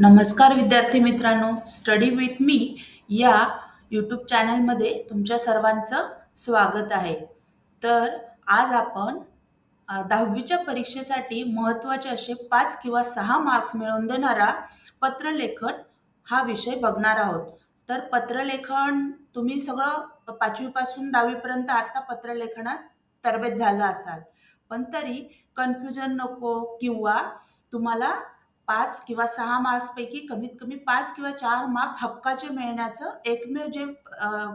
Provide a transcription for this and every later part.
नमस्कार विद्यार्थी मित्रांनो स्टडी विथ मी या यूट्यूब चॅनलमध्ये तुमच्या सर्वांचं स्वागत आहे. तर आज आपण दहावीच्या परीक्षेसाठी महत्त्वाचे असे पाच किंवा सहा मार्क्स मिळवून देणारा पत्रलेखन हा विषय बघणार आहोत. तर पत्रलेखन तुम्ही सगळं पाचवीपासून दहावीपर्यंत आता पत्रलेखनात तरबेज झालं असाल. पण तरी कन्फ्युजन नको किंवा तुम्हाला पाच किंवा सहा मार्क्सपैकी कमीत कमी पाच किंवा चार मार्क हक्काचे मिळण्याचं एकमेव जे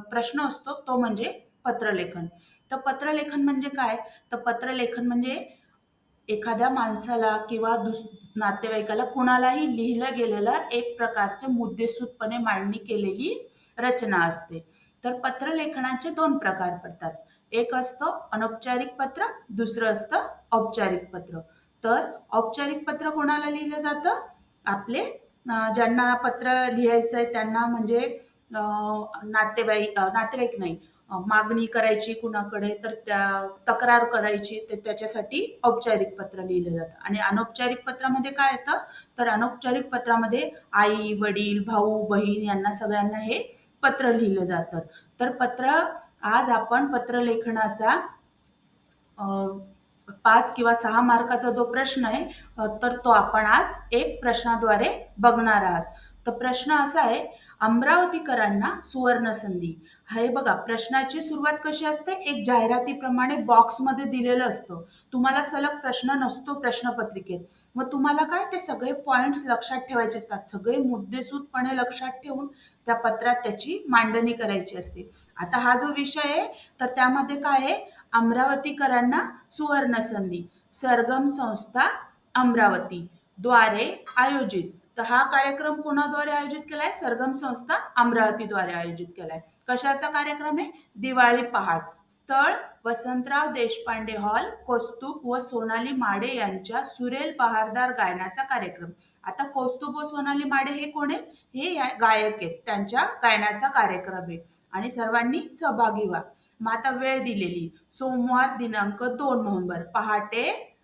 प्रश्न असतो तो म्हणजे पत्रलेखन. तर पत्रलेखन म्हणजे काय? तर पत्रलेखन म्हणजे एखाद्या माणसाला किंवा दुस नातेवाईकाला कुणालाही लिहिलं गेलेलं एक प्रकारचे मुद्देसूदपणे मांडणी केलेली रचना असते. तर पत्रलेखनाचे दोन प्रकार पडतात. एक असतं अनौपचारिक पत्र दुसरं असतं औपचारिक पत्र. तर औपचारिक पत्र कोणाला लिहिलं जातं? आपले ज्यांना पत्र लिहायचं आहे त्यांना म्हणजे नातेवाईक नातेवाईक नाही मागणी करायची कुणाकडे तर त्या तक्रार करायची तर त्याच्यासाठी औपचारिक पत्र लिहिलं जातं. आणि अनौपचारिक पत्रामध्ये काय येतं? तर अनौपचारिक पत्रामध्ये आई वडील भाऊ बहीण यांना सगळ्यांना हे पत्र लिहिलं जातं. तर पत्र आज आपण पत्रलेखनाचा पाच किंवा सहा मार्काचा जो प्रश्न आहे तर तो आपण आज एक प्रश्नाद्वारे बघणार आहात. तर प्रश्न असा आहे अमरावतीकरांना सुवर्ण संधी. हे बघा प्रश्नाची सुरुवात कशी असते? एक जाहिरातीप्रमाणे बॉक्समध्ये दिलेलं असतं. तुम्हाला सलग प्रश्न नसतो प्रश्नपत्रिकेत. मग तुम्हाला काय? ते सगळे पॉइंट्स लक्षात ठेवायचे असतात. सगळे मुद्देसूदपणे लक्षात ठेवून त्या पत्रात त्याची मांडणी करायची असते. आता हा जो विषय आहे तर त्यामध्ये काय आहे? अमरावतीकरांना सुवर्ण संधी सरगम संस्था अमरावती. द्वारे आयोजित. तर हा कार्यक्रम कोणाद्वारे आयोजित केलाय? सरगम संस्था अमरावतीद्वारे आयोजित केलाय. कशाचा कार्यक्रम आहे? दिवाळी पहाट. स्थळ वसंतराव देशपांडे हॉल कौस्तुभ व सोनाली माडे यांच्या सुरेल बहारदार गायनाचा कार्यक्रम. आता कौस्तुभ व सोनाली माडे हे कोण आहेत? हे गायक आहेत. त्यांच्या गायनाचा कार्यक्रम आहे. आणि सर्वांनी सहभागी व्हा. मग आता वेळ दिलेली. सोमवार दिनांक दोन नोव्हेंबर. पहाटे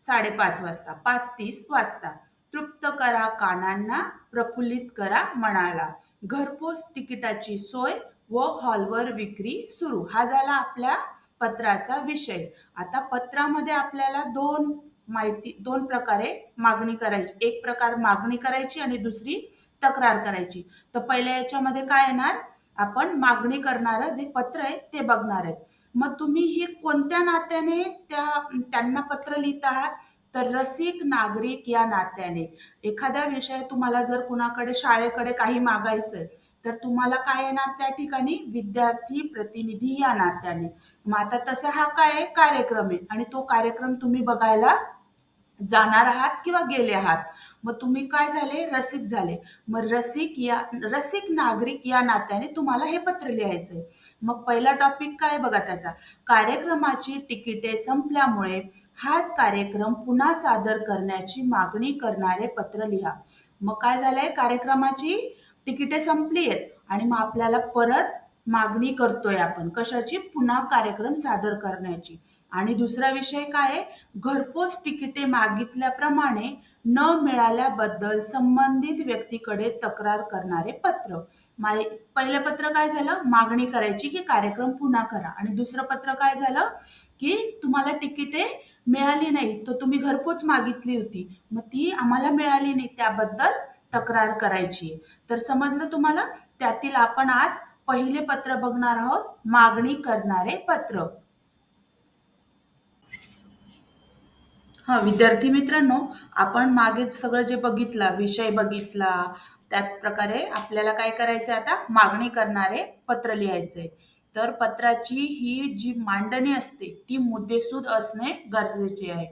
साडेपाच वाजता. पाच तीस वाजता. तृप्त करा कानांना प्रफुल्लित करा मनाला. घरपोच तिकिटाची सोय व हॉलवर विक्री सुरू. हा झाला आपल्या पत्राचा विषय. आता पत्रामध्ये आपल्याला दोन माहिती दोन प्रकारे मागणी करायची. एक प्रकार मागणी करायची आणि दुसरी तक्रार करायची. तर पहिल्या याच्यामध्ये काय येणार? आपण मागणी करणारं जे पत्र आहे ते बघणार आहेत. मग तुम्ही ही कोणत्या नात्याने त्या त्यांना पत्र लिहित आहात? तर रसिक नागरिक या नात्याने. एखाद्या विषय तुम्हाला जर कुणाकडे शाळेकडे काही मागायचंय तर तुम्हाला काय येणार त्या ठिकाणी विद्यार्थी प्रतिनिधी या नात्याने. मग आता तसा हा काय कार्यक्रम आहे? आणि तो कार्यक्रम तुम्ही बघायला जाणार आहात किंवा गेले आहात? मग तुम्ही काय झाले? रसिक झाले. मग रसिक या रसिक नागरिक या नात्याने तुम्हाला हे पत्र लिहायचंय. मग पहिला टॉपिक काय बघा त्याचा? कार्यक्रमाची तिकिटे संपल्यामुळे हाच कार्यक्रम पुन्हा सादर करण्याची मागणी करणारे पत्र लिहा. मग काय झालंय? कार्यक्रमाची तिकिटे संपली आहेत आणि मग आपल्याला परत मागणी करतोय आपण. कशाची? पुन्हा कार्यक्रम सादर करण्याची. आणि दुसरा विषय काय आहे? घरपोच तिकिटे मागितल्याप्रमाणे न मिळाल्याबद्दल संबंधित व्यक्तीकडे तक्रार करणारे पत्र. माय पहिलं पत्र काय झालं? मागणी करायची की कार्यक्रम पुन्हा करा. आणि दुसरं पत्र काय झालं? की तुम्हाला तिकिटे मिळाली नाही तर तुम्ही घरपोच मागितली होती. मग ती आम्हाला मिळाली नाही त्याबद्दल तक्रार करायची आहे. तर समजलं तुम्हाला? त्यातील आपण आज पहिले पत्र बघणार आहोत मागणी करणारे पत्र. हा विद्यार्थी मित्रांनो आपण मागे सगळं जे बघितलं विषय बघितला त्याच प्रकारे आपल्याला काय करायचं आता? मागणी करणारे पत्र लिहायचंय. तर पत्राची ही जी मांडणी असते ती मुद्देसूद असणे गरजेचे आहे.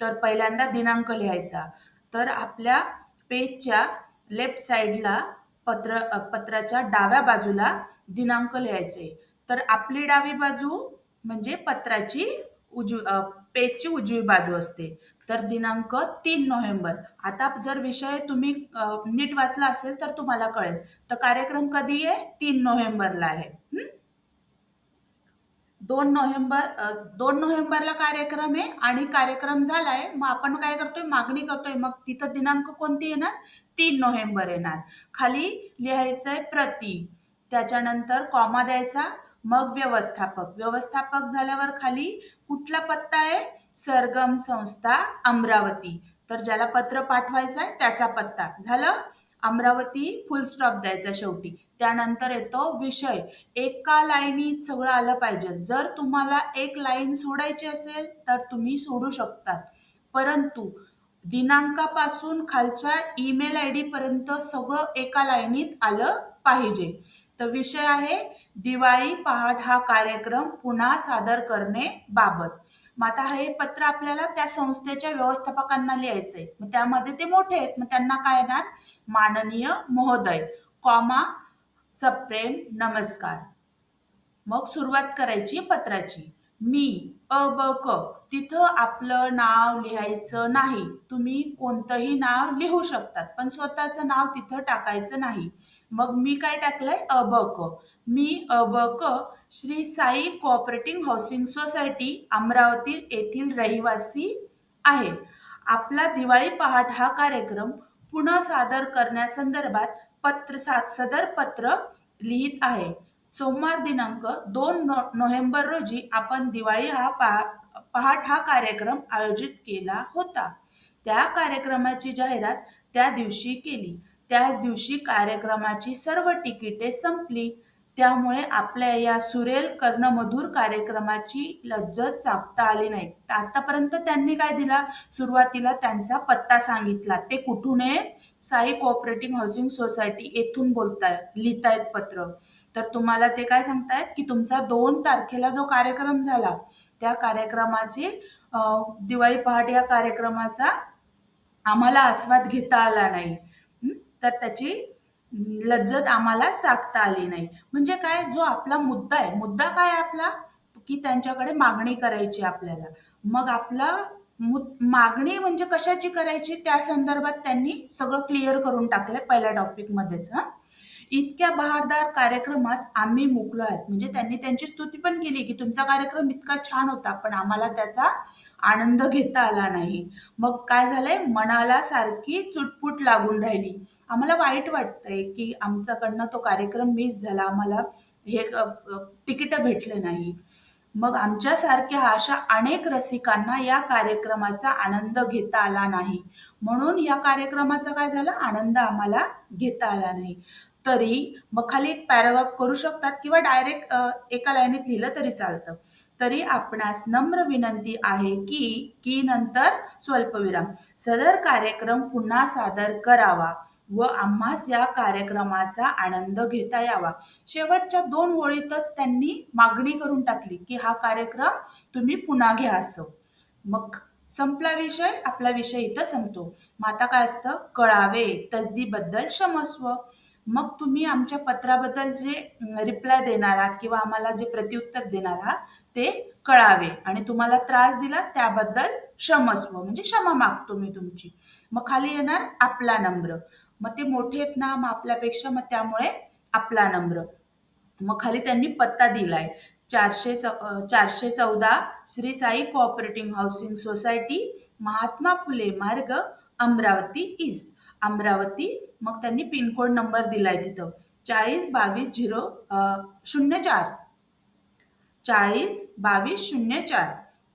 तर पहिल्यांदा दिनांक लिहायचा. तर आपल्या पेजच्या लेफ्ट साईडला पत्र पत्राच्या डाव्या बाजूला दिनांक लिहायचे. तर आपली डावी बाजू म्हणजे पत्राची उजवी पेजची उजवी बाजू असते. तर दिनांक तीन नोव्हेंबर. आता जर विषय तुम्ही नीट वाचला असेल तर तुम्हाला कळेल. तर कार्यक्रम कधी आहे? तीन नोव्हेंबरला आहे. दोन नोव्हेंबर दोन नोव्हेंबरला कार्यक्रम आहे आणि कार्यक्रम झालाय. मग आपण काय करतोय? मागणी करतोय. मग तिथं दिनांक कोणती येणार? तीन नोव्हेंबर येणार. खाली लिहायचंय प्रति. त्याच्यानंतर कॉमा द्यायचा. मग व्यवस्थापक. व्यवस्थापक झाल्यावर खाली कुठला पत्ता आहे? सरगम संस्था अमरावती. तर ज्याला पत्र पाठवायचं आहे त्याचा पत्ता. झालं? अमरावती फुल स्टॉप द्यायचा शेवटी. त्यानंतर येतो विषय. एका लाईनीत सगळं आलं पाहिजे. जर तुम्हाला एक लाईन सोडायची असेल तर तुम्ही सोडू शकतात. परंतु दिनांकापासून खालच्या ईमेल आय डी पर्यंत सगळं एका लाईनीत आलं पाहिजे. तर विषय आहे दिवाळी पहाट हा कार्यक्रम पुन्हा सादर करणे बाबत. मग आता हे पत्र आपल्याला त्या संस्थेच्या व्यवस्थापकांना लिहायचंय. मग त्यामध्ये ते मोठे आहेत. मग त्यांना काय येणार? माननीय महोदय कॉमा सप्रेम नमस्कार. मग सुरुवात करायची पत्राची. मी अ ब क तिथं आपलं नाव लिहायचं नाही. तुम्ही कोणतंही नाव लिहू शकतात पण स्वतःचं नाव तिथं टाकायचं नाही. मग मी काय टाकलंय? अ ब क. मी अ ब क Shri Sai cooperative housing society Amravati येथील रहिवासी आहे. आपला दिवाळी पहाट हा कार्यक्रम पुन्हा सादर करण्यासंदर्भात पत्र सात सदर पत्र लिहित आहे. सोमवार दिनांक दोन नो नोव्हेंबर रोजी आपण दिवाळी हा पहा पहाट हा कार्यक्रम आयोजित केला होता. त्या कार्यक्रमाची जाहिरात त्या दिवशी केली. त्या दिवशी कार्यक्रमाची सर्व तिकिटे संपली. त्यामुळे आपल्या या सुरेल कर्णमधुर कार्यक्रमाची लज्जत चाकता आली नाही. आतापर्यंत त्यांनी काय दिला? सुरुवातीला त्यांचा पत्ता सांगितला. ते कुठून आहेत? साई कोऑपरेटिव्ह हाऊसिंग सोसायटी येथून बोलतायत लिहितायत पत्र. तर तुम्हाला ते काय सांगतायत? की तुमचा दोन तारखेला जो कार्यक्रम झाला त्या कार्यक्रमाची दिवाळी पहाट या कार्यक्रमाचा आम्हाला आस्वाद घेता आला नाही. तर त्याची लज्जत आम्हाला चाकता आली नाही. म्हणजे काय? जो आपला मुद्दा आहे. मुद्दा काय आहे आपला? की त्यांच्याकडे मागणी करायची आपल्याला. मग आपला मागणी म्हणजे कशाची करायची? त्या संदर्भात त्यांनी सगळं क्लिअर करून टाकलंय पहिल्या टॉपिकमध्येच हा. इतक्या बहारदार कार्यक्रमास आम्ही मुकलो आहेत. म्हणजे त्यांनी त्यांची स्तुती पण केली की तुमचा कार्यक्रम इतका छान होता पण आम्हाला त्याचा आनंद घेता आला नाही. मग काय झालंय? मनाला सारखी चुटपुट लागून राहिली. आम्हाला वाईट वाटतंय की आमच्याकडनं तो कार्यक्रम मिस झाला. आम्हाला हे तिकीट भेटले नाही. मग आमच्यासारख्या अशा अनेक रसिकांना या कार्यक्रमाचा आनंद घेता आला नाही. म्हणून या कार्यक्रमाचा काय झाला? आनंद आम्हाला घेता आला नाही. तरी मग खाली एक पॅराग्राफ करू शकतात किंवा डायरेक्ट एका लाईनीत लिहिलं तरी चालतं. तरी आपणास नम्र विनंती आहे की की नंतर स्वल्पविराम सदर कार्यक्रम पुन्हा सादर करावा व आम्हास या कार्यक्रमाचा आनंद घेता यावा. शेवटच्या दोन ओळीतच त्यांनी मागणी करून टाकली की हा कार्यक्रम तुम्ही पुन्हा घ्या असं. मग संपला विषय आपला विषय इथं संपतो. मग आता काय असतं? कळावे तसदीबद्दल क्षमस्व. मग तुम्ही आमच्या पत्राबद्दल जे रिप्लाय देणार आहात किंवा आम्हाला जे प्रत्युत्तर देणार आहात ते कळावे. आणि तुम्हाला त्रास दिला त्याबद्दल क्षमस्व म्हणजे क्षमा मागतो मी तुमची. मग खाली येणार आपला नम्र. मग ते मोठे आहेत ना मग आपल्यापेक्षा मग त्यामुळे आपला नम्र. मग खाली त्यांनी पत्ता दिलाय. चारशे चौ चारशे चौदा Shri Sai cooperative housing society Mahatma Phule मार्ग अमरावती ईस्ट अमरावती मग त्यांनी पिनकोड नंबर दिलाय तिथं. चाळीस बावीस झिरो शून्य चार. चाळीस बावीस शून्य चार.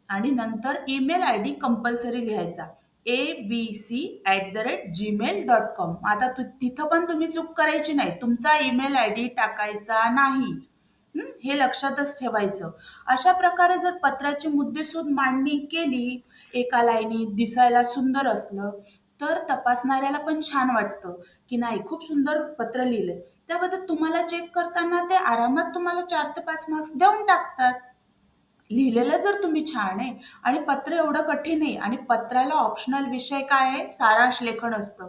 आणि नंतर ईमेल आय डी कंपल्सरी लिहायचा. A B C at the rate Gmail dot com. आता तु तिथं पण तुम्ही चूक करायची नाही. तुमचा ईमेल आय डी टाकायचा नाही. हे लक्षातच ठेवायचं. अशा प्रकारे जर पत्राची मुद्देसूद मांडणी केली एका लाईनीत दिसायला सुंदर असलं तर तपासणाऱ्याला पण छान वाटतं की नाही खूप सुंदर पत्र लिहिलंय. त्याबद्दल तुम्हाला चेक करताना ते आरामात तुम्हाला चार ते पाच मार्क्स देऊन टाकतात. लिहिलेलं जर तुम्ही छान आहे आणि पत्र एवढं कठीण आहे आणि पत्राला ऑप्शनल विषय काय आहे? सारांश लेखन असतं.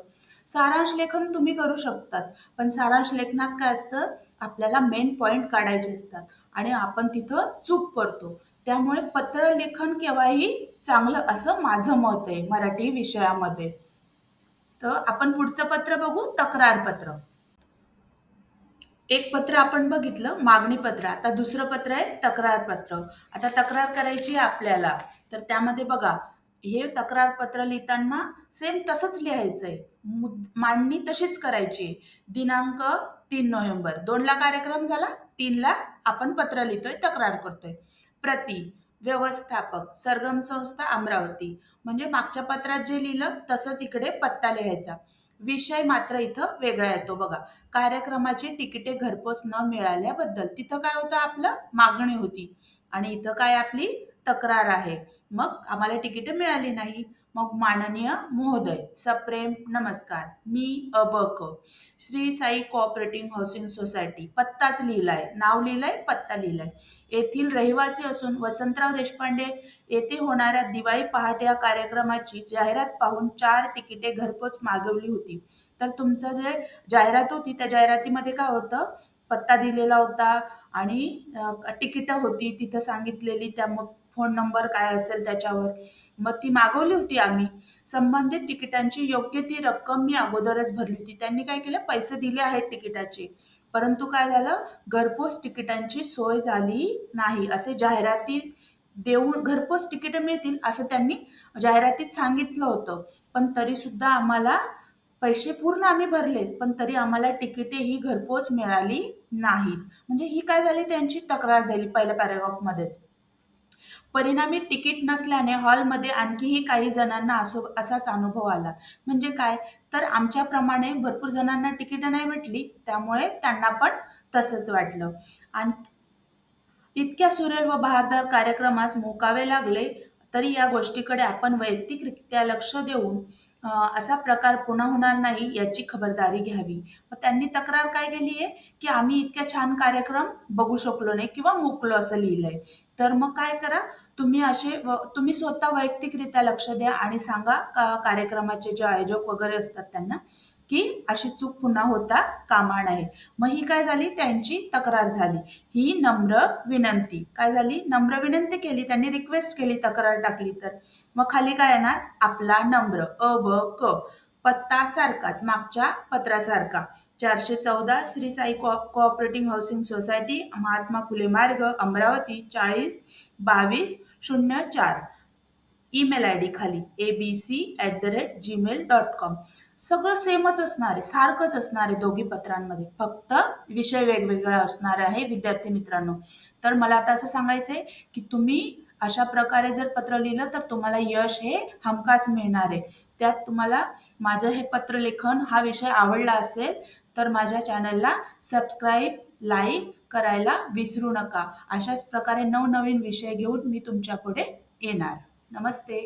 सारांश लेखन तुम्ही करू शकतात पण सारांश लेखनात काय असतं? आपल्याला मेन पॉईंट काढायचे असतात आणि आपण तिथं चूक करतो. त्यामुळे पत्र लेखन केव्हाही चांगलं असं माझं मत आहे मराठी विषयामध्ये. तर आपण पुढचं पत्र बघू तक्रार पत्र. एक पत्र आपण बघितलं मागणी पत्र. आता दुसरं पत्र आहे तक्रार पत्र. आता तक्रार करायची आहे आपल्याला. तर त्यामध्ये बघा हे तक्रार पत्र लिहिताना सेम तसंच लिहायचंय. मुद- मांडणी तशीच करायची. आहे. दिनांक तीन नोव्हेंबर. दोनला कार्यक्रम झाला तीनला आपण पत्र लिहितोय तक्रार करतोय. प्रति व्यवस्थापक सरगम संस्था अमरावती. म्हणजे मागच्या पत्रात जे लिहिलं तसंच इकडे पत्ता लिहायचा. विषय मात्र इथं वेगळा येतो बघा. कार्यक्रमाची तिकिटे घरपोच न मिळाल्याबद्दल. तिथं काय होतं आपलं? मागणी होती. आणि इथं काय आपली? तक्रार आहे. मग आम्हाला तिकिटे मिळाली नाही. मग माननीय महोदय सप्रेम नमस्कार. मी अबक Shri Sai cooperative housing society पत्ताच लिहिलाय. नाव लिहिलंय पत्ता लिहिलाय. येथील रहिवासी असून वसंतराव देशपांडे येथे होणाऱ्या दिवाळी पहाटे या कार्यक्रमाची जाहिरात पाहून चार तिकिटे घरपोच मागवली होती. तर तुमचं जे जाहिरात होती त्या जाहिरातीमध्ये काय होतं? पत्ता दिलेला होता आणि तिकीटं होती तिथं सांगितलेली त्या मग फोन नंबर काय असेल त्याच्यावर. मग ती मागवली होती आम्ही. संबंधित तिकिटांची योग्य ती रक्कम मी अगोदरच भरली होती. त्यांनी काय केलं? पैसे दिले आहेत तिकिटाचे. परंतु काय झालं? घरपोच तिकिटांची सोय झाली नाही. असे जाहिराती देऊन घरपोच तिकीट मिळतील असं त्यांनी जाहिरातीत सांगितलं होतं. पण तरी सुद्धा आम्हाला पैसे पूर्ण आम्ही भरलेत. पण तरी आम्हाला तिकिटे ही घरपोच मिळाली नाहीत. म्हणजे ही काय झाली? त्यांची तक्रार झाली पहिल्या पॅरेग्राफमध्येच परिणामी तिकीट नसल्याने हॉलमध्ये आणखीही काही जणांना असो असाच अनुभव आला. म्हणजे काय? तर आमच्याप्रमाणे भरपूर जणांना तिकीटं नाही भेटली त्यामुळे त्यांना पण तसंच वाटलं. आणि इतक्या सुरेल व बहारदार कार्यक्रमास मोकावे लागले तरी या गोष्टीकडे आपण वैयक्तिकरित्या लक्ष देऊन असा प्रकार पुन्हा होणार नाही याची खबरदारी घ्यावी. मग त्यांनी तक्रार काय केली आहे? की आम्ही इतक्या छान कार्यक्रम बघू शकलो नाही किंवा मुकलो असं लिहिलंय. तर मग काय करा? तुम्ही असे व- तुम्ही स्वतः वैयक्तिकरित्या लक्ष द्या आणि सांगा का कार्यक्रमाचे जे आयोजक वगैरे असतात त्यांना की अशी चूक पुन्हा होता कामा नये. मग ही काय झाली? त्यांची तक्रार झाली. ही नम्र विनंती. काय झाली? नम्र विनंती केली. त्यांनी रिक्वेस्ट केली तक्रार टाकली तर. मग खाली काय येणार? आपला नम्र अ ब क पत्ता सारखाच मागच्या पत्रासारखा. चारशे चौदा Shri Sai co cooperative housing society Mahatma Phule मार्ग अमरावती चाळीस बावीस शून्य चार. ईमेल आय डी खाली A B C at the rate Gmail dot com सगळं सेमच असणार आहे सारखंच असणार आहे दोघी पत्रांमध्ये. फक्त विषय वेगवेगळा असणार आहे विद्यार्थी मित्रांनो. तर मला आता असं सांगायचं आहे की तुम्ही अशा प्रकारे जर पत्र लिहिलं तर तुम्हाला यश हे हमखास मिळणार आहे. त्यात तुम्हाला माझं हे पत्रलेखन हा विषय आवडला असेल तर माझ्या चॅनलला सबस्क्राईब लाईक करायला विसरू नका. अशाच प्रकारे नवनवीन विषय घेऊन मी तुमच्यापुढे येणार. नमस्ते.